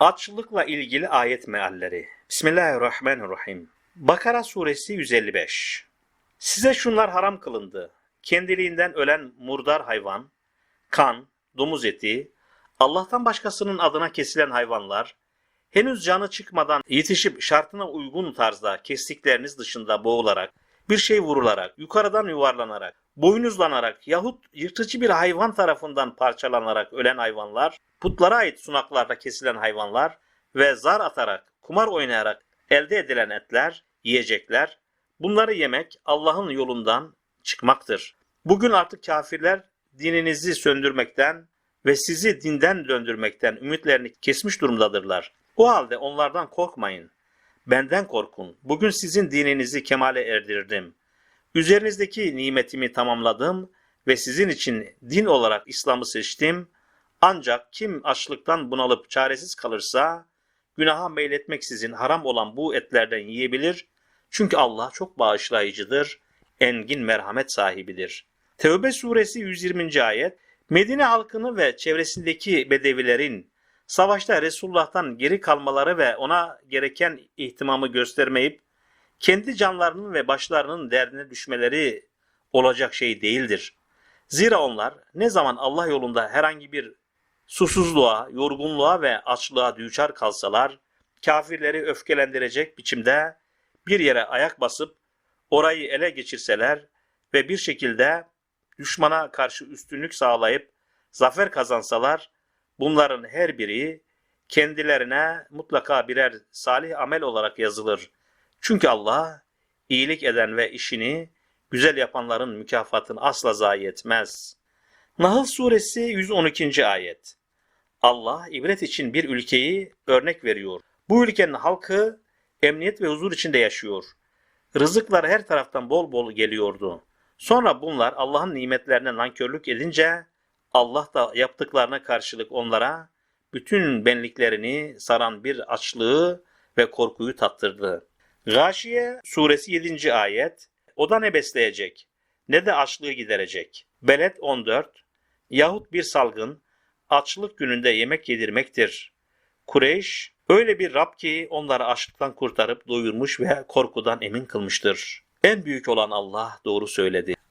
Açlıkla ilgili ayet mealleri. Bismillahirrahmanirrahim. Bakara suresi 155. Size şunlar haram kılındı. Kendiliğinden ölen murdar hayvan, kan, domuz eti, Allah'tan başkasının adına kesilen hayvanlar, henüz canı çıkmadan yetişip şartına uygun tarzda kestikleriniz dışında boğularak, bir şey vurularak, yukarıdan yuvarlanarak, boynuzlanarak yahut yırtıcı bir hayvan tarafından parçalanarak ölen hayvanlar, putlara ait sunaklarda kesilen hayvanlar ve zar atarak, kumar oynayarak elde edilen etler, yiyecekler, bunları yemek Allah'ın yolundan çıkmaktır. Bugün artık kafirler dininizi söndürmekten ve sizi dinden döndürmekten ümitlerini kesmiş durumdadırlar. O halde onlardan korkmayın. Benden korkun. Bugün sizin dininizi kemale erdirdim. Üzerinizdeki nimetimi tamamladım ve sizin için din olarak İslam'ı seçtim. Ancak kim açlıktan bunalıp çaresiz kalırsa günaha meyletmeksizin haram olan bu etlerden yiyebilir. Çünkü Allah çok bağışlayıcıdır, engin merhamet sahibidir. Tevbe suresi 120. ayet Medine halkını ve çevresindeki bedevilerin savaşta Resulullah'tan geri kalmaları ve ona gereken ihtimamı göstermeyip kendi canlarının ve başlarının derdine düşmeleri olacak şey değildir. Zira onlar ne zaman Allah yolunda herhangi bir susuzluğa, yorgunluğa ve açlığa düçar kalsalar, kafirleri öfkelendirecek biçimde bir yere ayak basıp orayı ele geçirseler ve bir şekilde düşmana karşı üstünlük sağlayıp zafer kazansalar, bunların her biri kendilerine mutlaka birer salih amel olarak yazılır. Çünkü Allah iyilik eden ve işini güzel yapanların mükafatını asla zayi etmez. Nahl suresi 112. ayet. Allah ibret için bir ülkeyi örnek veriyor. Bu ülkenin halkı emniyet ve huzur içinde yaşıyor. Rızıklar her taraftan bol bol geliyordu. Sonra bunlar Allah'ın nimetlerine nankörlük edince Allah da yaptıklarına karşılık onlara bütün benliklerini saran bir açlığı ve korkuyu tattırdı. Gâşiye suresi 7. ayet O da ne besleyecek ne de açlığı giderecek. Beled 14 Yahut bir salgın açlık gününde yemek yedirmektir. Kureyş öyle bir Rab ki onları açlıktan kurtarıp doyurmuş ve korkudan emin kılmıştır. En büyük olan Allah doğru söyledi.